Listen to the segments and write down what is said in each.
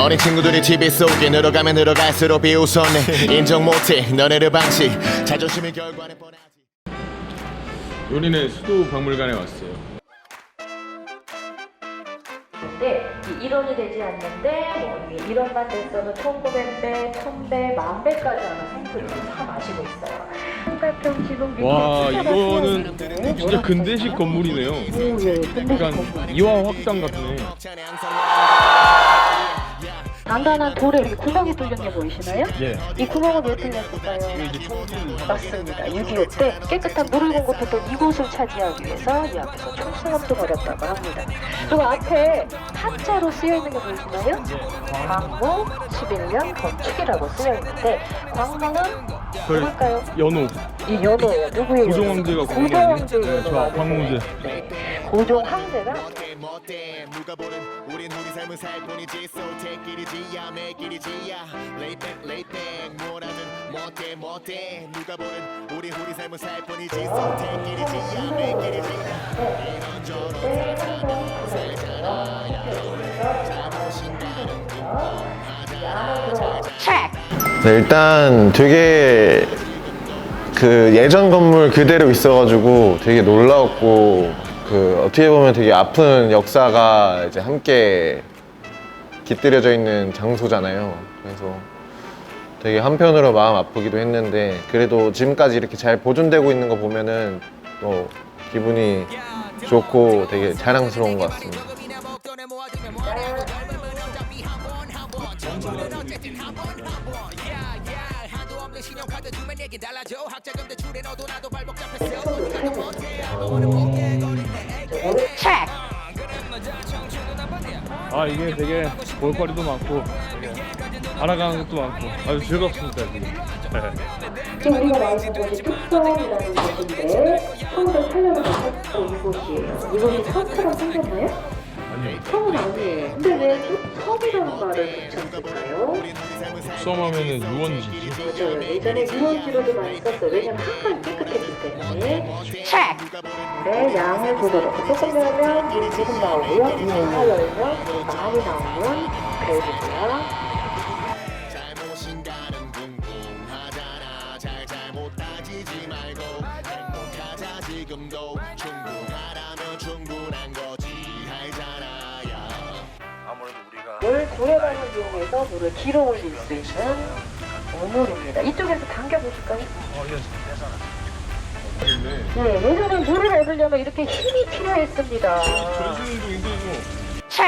어린 친구들이 집에 쏘게 늘어가면 늘어갈수록 비웃었네 인정 못해 너네들 방식 자존심이 결과는 뻔하지 우리는 수도 박물관에 왔어요. 근데 이 일원이 되지 않는데 뭐 일원만 됐어도 1900배, 1000배, 만배까지 하는 샘플을 다 마시고 있어요. 지붕 밑에 와 이거는 진짜 근대식? 건물이네요. 오, 예, 근데식 약간 건물. 이화 확장 같네. 단단한 돌에 이렇게 구멍이 뚫린 게 보이시나요? 예. 이 구멍은 왜 뚫렸을까요? 맞습니다. 6.25 때 깨끗한 물을 공급했던 이곳을 차지하기 위해서 이 앞에서 총싸움도 벌였다고 합니다. 그리고 앞에 한자로 쓰여 있는 거 보이시나요? 광무 11년 건축이라고 쓰여 있는데 광무는 누굴까요? 연호. 이 연호예요. 누구의 고종 연호? 황제가 고종 광무 황제의 네, 저. 네. 고종 황제가 못해 누가 우린 우리 우리 삶을 살 뿐이지 make it이지 네, 일단 되게 그 예전 건물 그대로 있어가지고 되게 놀라웠고 그 어떻게 보면 되게 아픈 역사가 이제 함께 깃들여져 있는 장소잖아요. 그래서 되게 한편으로 마음 아프기도 했는데 그래도 지금까지 이렇게 잘 보존되고 있는 거 보면은 또 기분이 좋고 되게 자랑스러운 것 같습니다. 아 이게 되게 볼거리도 많고 알아가는 것도 많고 아주 즐겁습니다 지금. 네. 지금 우리가 있는 곳이 특성이라는 곳인데 1908년에 만들었던 이곳이에요. 이곳이 섬처럼 생겼나요? 섬은 아니에요. 근데 왜 섬이라는 말을 붙였을까요? 수험하면은 유원지지. 맞아요. 예전에 유원지로도 많이 썼어요. 왜냐면 한강 깨끗했기 때문에. 네, 양을 보도록. 조금 넣으면 물이 조금 나오고요. 다 열면 물이 많이 나오면 행복하자 지금도 충분하다면 충분 물 구해방을 이용해서 물을 길어 올릴 수 있는 오물입니다. 이쪽에서 당겨보실까요? 네, 예전에 물을 얻으려면 이렇게 힘이 필요했습니다. 전신 운동 힘들죠.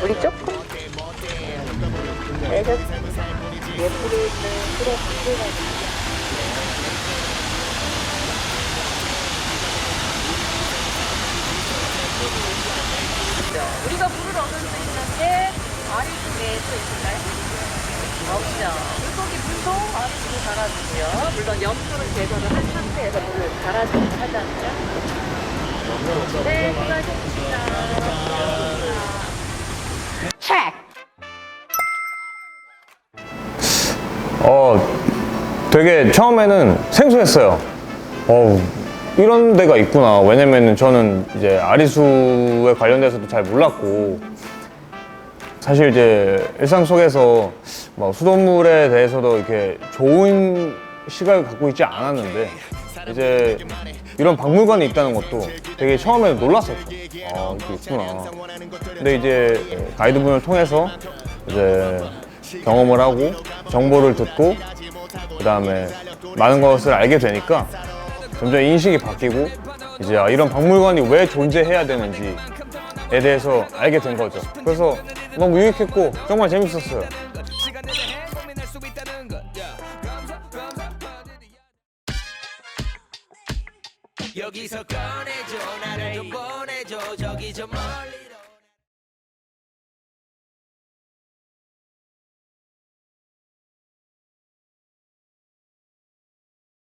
물이 조금 내적 예쁘게 있는 그런 문제가 있습 우리가 물을 얻을 수 있는 게 아리수에 또 있을까요? 없죠. 물고기 물도 아리수로 갈아주고요. 물론 염소를 제거를 한 상태에서 물을 갈아주고 하잖아요. 네, 수고하셨습니다. 어, 되게 처음에는 생소했어요. 어, 이런 데가 있구나. 왜냐면은 저는 이제 아리수에 관련돼서도 잘 몰랐고, 사실 이제 일상 속에서 뭐 수돗물에 대해서도 이렇게 좋은 시각을 갖고 있지 않았는데, 이제 이런 박물관이 있다는 것도 되게 처음에 놀랐었죠. 아, 이게 있구나. 근데 이제 가이드분을 통해서 이제 경험을 하고 정보를 듣고 그 다음에 많은 것을 알게 되니까 점점 인식이 바뀌고 이제 아, 이런 박물관이 왜 존재해야 되는지에 대해서 알게 된 거죠. 그래서 너무 유익했고 정말 재밌었어요. 여기서 꺼내줘 나를 좀 보내줘 저기 저 멀리로